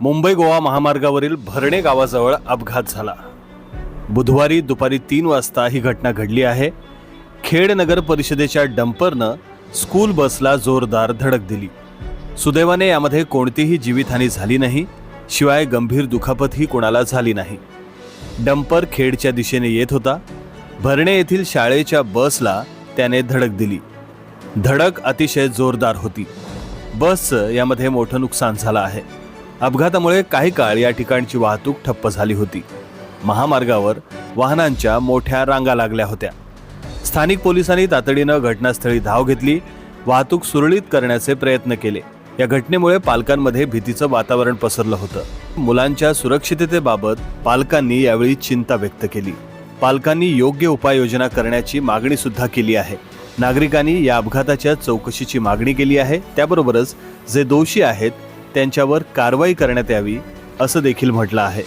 मुंबई गोवा महामार्गावरील भरणे गावाजवळ अपघात झाला. बुधवारी दुपारी तीन वाजता ही घटना घडली आहे. खेड नगर परिषदेच्या डंपरनं स्कूल बसला जोरदार धडक दिली. सुदैवाने यामध्ये कोणतीही जीवितहानी झाली नाही शिवाय गंभीर दुखापतही कोणाला झाली नाही. डंपर खेडच्या दिशेने येत होता. भरणे येथील शाळेच्या बसला त्याने धडक दिली. धडक अतिशय जोरदार होती. बसचं यामध्ये मोठं नुकसान झालं आहे. अपघातामुळे काही काळ या ठिकाणची वाहतूक ठप्प झाली होती. महामार्गावर वाहनांच्या मोठ्या रांगा लागल्या होत्या. स्थानिक पोलिसांनी तातडीनं घटनास्थळी धाव घेतली वाहतूक सुरळीत करण्याचे प्रयत्न केले. या घटनेमुळे पालकांमध्ये भीतीचं वातावरण पसरलं होतं. मुलांच्या सुरक्षिततेबाबत पालकांनी यावेळी चिंता व्यक्त केली. पालकांनी योग्य उपाययोजना करण्याची मागणी सुद्धा केली आहे. नागरिकांनी या अपघाताच्या चौकशीची मागणी केली आहे. त्याबरोबरच जे दोषी आहेत त्यांच्यावर कारवाई करण्यात यावी असं देखील म्हटलं आहे.